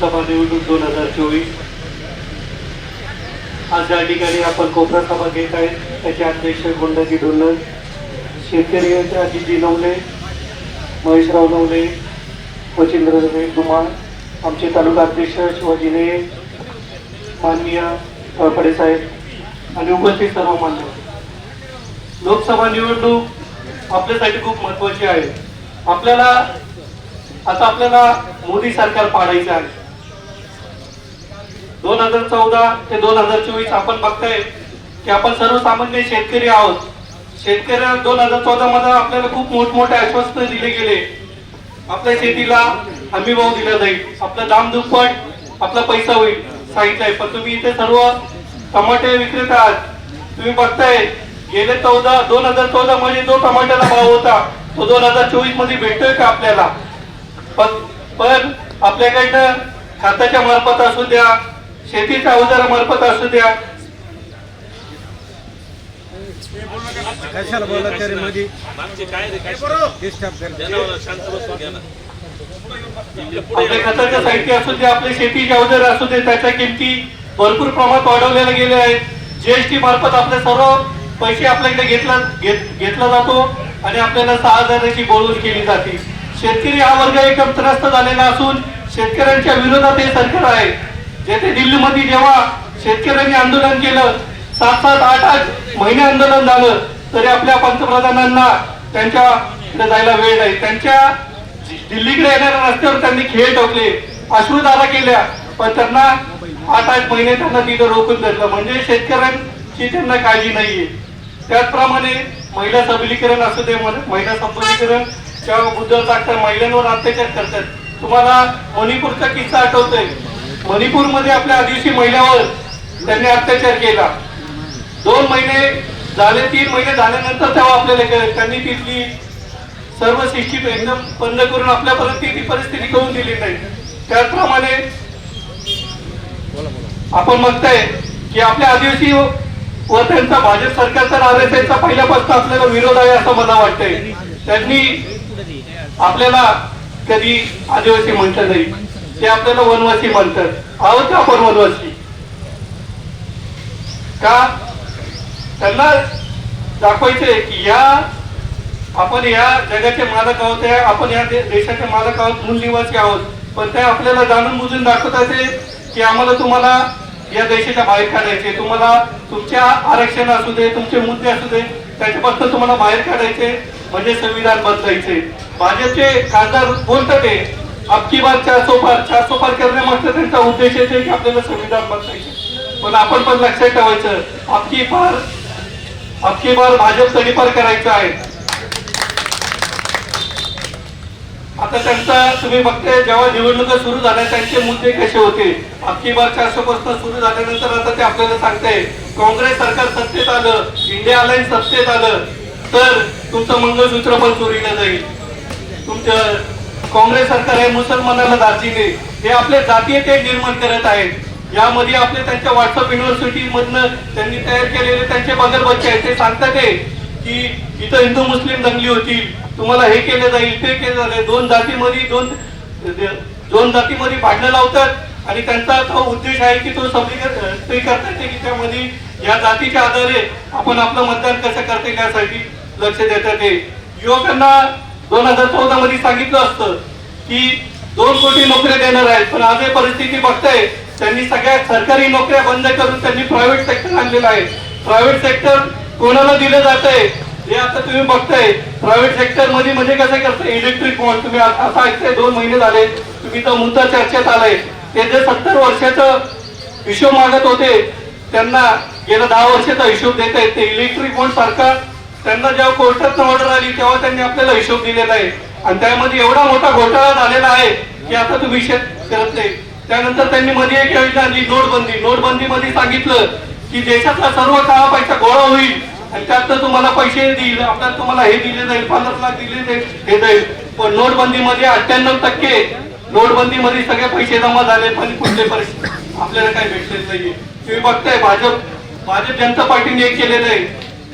लोकसभा निवडणूक दोन हजार चोवीस. आज ज्या ठिकाणी आपण कोपरा सभा घेत आहे त्याचे अध्यक्ष गुंडाजी ढोलर शेतकरी यांचे अजितजी नवले महेशराव नवले वचिंद्र धुमाळ आमचे तालुका अध्यक्ष शिवाजी ने माननीय तळपडे साहेब आणि उपस्थित सर्व मान्य लोकसभा निवडणूक आपल्यासाठी खूप महत्वाची आहे. आपल्याला आता आपल्याला मोदी सरकार पाडायचं आहे. दोन हजार चौदा ते दोन हजार चोवीस आपण बघताय की आपण सर्वसामान्य शेतकरी आहोत. शेतकऱ्या दोन हजार चौदा मध्ये आपल्याला खूप मोठमोठे आश्वासन दिले गेले. आपल्या शेतीला हमी भाव दिला जाईल. आपला दाम दुप्पट आपला पैसा होईल सांगितलंय. पण तुम्ही इथे सर्व टमाटे विक्रेता आहात. तुम्ही बघताय गेले चौदा दोन हजार चौदा मध्ये जो टमाट्याला भाव होता तो दोन हजार चोवीसमध्ये भेटतोय का आपल्याला? पण पण आपल्याकडनं खताच्या मार्फत असू द्या शेतीच्या अवजारामार्फत असू द्या. कशाला बोलत तरी मध्ये आपल्या खताच्या साहित्य असू दे आपले शेतीचे अवजार असू दे त्याच्या किमती भरपूर प्रमाणात वाढवलेल्या गेल्या आहेत. जीएसटी मार्फत आपले सर्व पैसे आपल्याकडे घेतला घेत- घेतला जातो आणि आपल्याला सहा हजाराची बोलून केली जाते. शेतकरी हा वर्ग एकदम त्रस्त झालेला असून शेतकऱ्यांच्या विरोधात हे सरकार आहे. जेथे दिल्लीमध्ये जेव्हा शेतकऱ्यांनी आंदोलन केलं सात सात आठ आठ महिने आंदोलन झालं तरी आपल्या पंतप्रधानांना त्यांच्या जायला वेळ नाही. त्यांच्या दिल्लीकडे येणाऱ्या रस्त्यावर त्यांनी खेळ ठोकले अश्रुधारा केल्या पण त्यांना आठ आठ महिने त्यांना तिथं रोखून धरलं. म्हणजे शेतकऱ्यांची त्यांना काळजी नाहीये. त्याचप्रमाणे महिला सबलीकरण असू दे महिला सबलीकरण जेव्हा बुद्ध ठाकरे महिलांवर अत्याचार करतात. तुम्हाला मणिपूरचा किस्सा आठवतोय. मणिपूरमध्ये आपल्या आदिवासी महिलावर त्यांनी अत्याचार केला. दोन महिने झाले तीन महिने झाल्यानंतर तेव्हा आपल्याला त्यांनी तिथली सर्व सिस्टीम एकदम बंद करून आपल्यापर्यंत ती परिस्थिती करून दिली नाही. त्याचप्रमाणे आपण म्हणताय की आपल्या आदिवासी व त्यांचा भाजप सरकारचा आरएसएसचा पहिल्यापासून आपल्याला विरोध आहे असं मला वाटतंय. त्यांनी आपल्याला कधी आदिवासी म्हटलं नाही. ते आपल्याला वनवासी म्हणतात. आहोत का आपण वनवासी? का? त्यांना दाखवायचंय की या आपण या जगाचे मालक आहोत आपण या देशाचे मालक आहोत मूल निवासी आहोत. पण ते आपल्याला जाणून बुजून दाखवतात ते की आम्हाला तुम्हाला या देशाच्या बाहेर काढायचे तुम्हाला तुमच्या आरक्षण असू दे तुमचे मुद्दे असू दे त्याच्यापासून तुम्हाला बाहेर काढायचे म्हणजे संविधान बदलायचे भाजपचे खासदार बोलतात ते अबकी बार चारसो पार चारसो पार करण्यामागचा त्यांचा उद्देश येते की आपल्याला संविधान बदलायचे पण आपण पण लक्षात ठेवायचं अबकी बार अबकी बार भाजप तडीपार करायचं आहे. आता त्यांचा तुम्ही बघताय जेव्हा निवडणुका सुरू झाल्या त्यांचे मुद्दे कसे होते? अबकी बार चारशे पासून सुरू झाल्यानंतर आता ते आपल्याला सांगताय काँग्रेस सरकार सत्तेत आलं इंडिया अलायन्स सत्तेत आलं तर तुमचं मंगळसूत्र पण चोरीला जाईल. तुमचं काँग्रेस सरकार आहे मुसलमानाला दार्जिने हे आपले जातीय ते निर्माण करत आहेत. यामध्ये आपले त्यांच्या व्हॉट्सअप युनिव्हर्सिटी मधनं त्यांनी तयार केलेले त्यांचे बगल बच्चे आहेत. ते सांगतात ते की इथं हिंदू मुस्लिम दंगली होतील तुम्हाला हे केलं जाईल ते केलं जाईल. दोन जातीमध्ये दोन दोन जातीमध्ये भांडणं लावतात आणि त्यांचा तो उद्देश आहे की तो सबलीकरण ते करतात की त्यामध्ये या जातीच्या आधारे आपण आपलं मतदान कसं करते यासाठी लक्ष देतात ते. युवकांना दोन हजार चौदा मध्ये सांगितलं असतं की दोन कोटी नोकऱ्या देणार आहेत पण आज ही परिस्थिती बघताय त्यांनी सगळ्या सरकारी नोकऱ्या बंद करून त्यांनी प्रायव्हेट सेक्टर आणलेलं आहे. प्रायव्हेट सेक्टर कोणाला दिलं जात आहे हे आता तुम्ही बघताय. प्रायव्हेट सेक्टरमध्ये म्हणजे कसं करताय? इलेक्ट्रिक बॉन्ड तुम्ही असं ऐकताय दोन महिने झाले तुम्ही तो मुद्दा चर्चेत आलाय. ते जे सत्तर वर्षाचं हिशोब मागत होते त्यांना गेल्या दहा वर्षाचा हिशोब देत आहेत ते. इलेक्ट्रिक बॉन्ड सारखा त्यांना जेव्हा कोर्टात ऑर्डर आली तेव्हा त्यांनी आपल्याला हिशोब दिलेला आहे. आणि त्यामध्ये एवढा मोठा घोटाळा झालेला आहे की आता तो विषय करत नाही. त्यानंतर त्यांनी मध्ये एक योजना आणली नोटबंदी नोटबंदी मध्ये सांगितलं की देशातला सर्व काळा पैसा गोळा होईल आणि त्यात तुम्हाला पैसे देईल आपल्याला तुम्हाला हे दिले जाईल पन्नास लाख दिले जाईल हे जाईल. पण नोटबंदीमध्ये अठ्ठ्याण्णव टक्के नोटबंदीमध्ये सगळे पैसे जमा झाले पण कुठले पैसे आपल्याला काही भेटलेच नाहीये. तुम्ही बघताय भाजप भाजप जनता पार्टीने एक केलेलं आहे.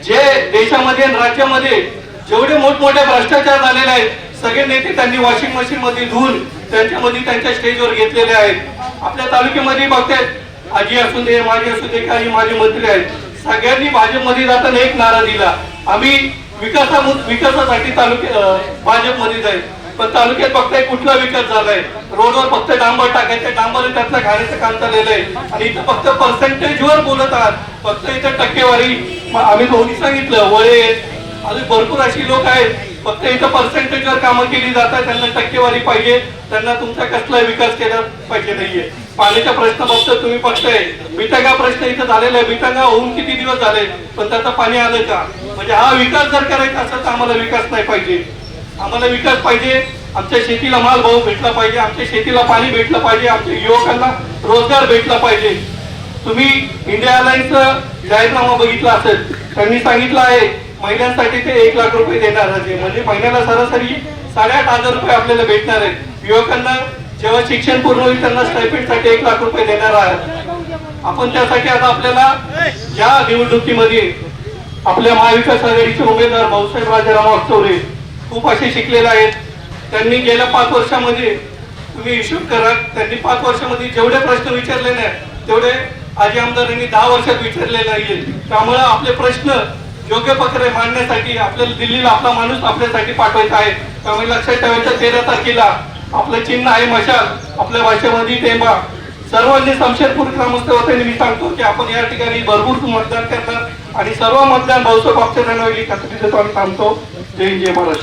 जे देशामध्ये राज्यामध्ये जेवढे मोठमोठे भ्रष्टाचार झालेले आहेत सगळे नेते त्यांनी वॉशिंग मशीन मध्ये धुवून त्यांच्यामध्ये त्यांच्या स्टेजवर घेतलेले आहेत. आपल्या तालुक्यामध्ये बघतायत आजी असू दे माझी असू दे काही माझे मंत्री आहेत. सगळ्यांनी भाजपमध्ये जाताना एक नारा दिला. आम्ही विकासा विकासासाठी तालुक्या भाजपमध्ये जाईल. पण तालुक्यात बघताय कुठला विकास झालाय? रोडवर फक्त डांबर टाकायचे डांबर त्यातलं घाण्याचं काम चाललेलं आहे. आणि इथं फक्त पर्सेंटेजवर बोलत आहात. फक्त इथं टक्केवारी. आम्ही दोन्ही सांगितलं वळे अजून भरपूर अशी लोक आहेत. फक्त इथं पर्सेंटेजवर कामं केली जातात त्यांना टक्केवारी पाहिजे. त्यांना तुमचा कसला विकास केला पाहिजे नाहीये. पाण्याचा प्रश्न फक्त तुम्ही बघताय. बिटांगा प्रश्न इथं झालेला आहे. बिटांगा होऊन किती दिवस झाले? पण त्याचं पाणी आलं का? म्हणजे हा विकास जर करायचा असेल तर आम्हाला विकास नाही पाहिजे. आम्हाला विकास पाहिजे. आमच्या शेतीला माल भाव भेटला पाहिजे. आमच्या शेतीला पाणी भेटलं पाहिजे. आमच्या युवकांना रोजगार भेटला पाहिजे. तुम्ही इंडिया अलायन्सचा जाहीरनामा बघितला असेल. त्यांनी सांगितलं आहे महिलांसाठी ते एक लाख रुपये देणार आहे. म्हणजे महिन्याला सरासरी साडेआठ हजार रुपये आपल्याला भेटणार आहेत. युवकांना जेव्हा शिक्षण पूर्ण होईल त्यांना स्टायपेंडसाठी एक लाख रुपये देणार आहे. आपण त्यासाठी आता आपल्याला या निवडणुकीमध्ये आपल्या महाविकास आघाडीचे उमेदवार भाऊसाहेब राजाराम वागचौरे खूप असे शिकलेले आहेत. त्यांनी गेल्या पाच वर्षामध्ये तुम्ही हिशोब करा. त्यांनी पाच वर्षामध्ये जेवढे प्रश्न विचारले नाही तेवढे आजी आमदारांनी दहा वर्षात विचारले नाहीये. त्यामुळे आपले प्रश्न योग्य प्रकारे मांडण्यासाठी आपल्याला दिल्लीला आपला माणूस आपल्यासाठी पाठवायचा आहे. त्यामुळे लक्षात ठेवायचं तेरा तारखेला आपलं चिन्ह आहे मशाल आपल्या भाषेमध्ये टेंबा. सर्वांनी शमशेरपूर ग्रामस्थ मी सांगतो की आपण या ठिकाणी भरपूर मतदान करणार आणि सर्व मतदान भाऊसाहेब आपल्या रणवेली खात्री देतो थांबतो. Bem-vindos.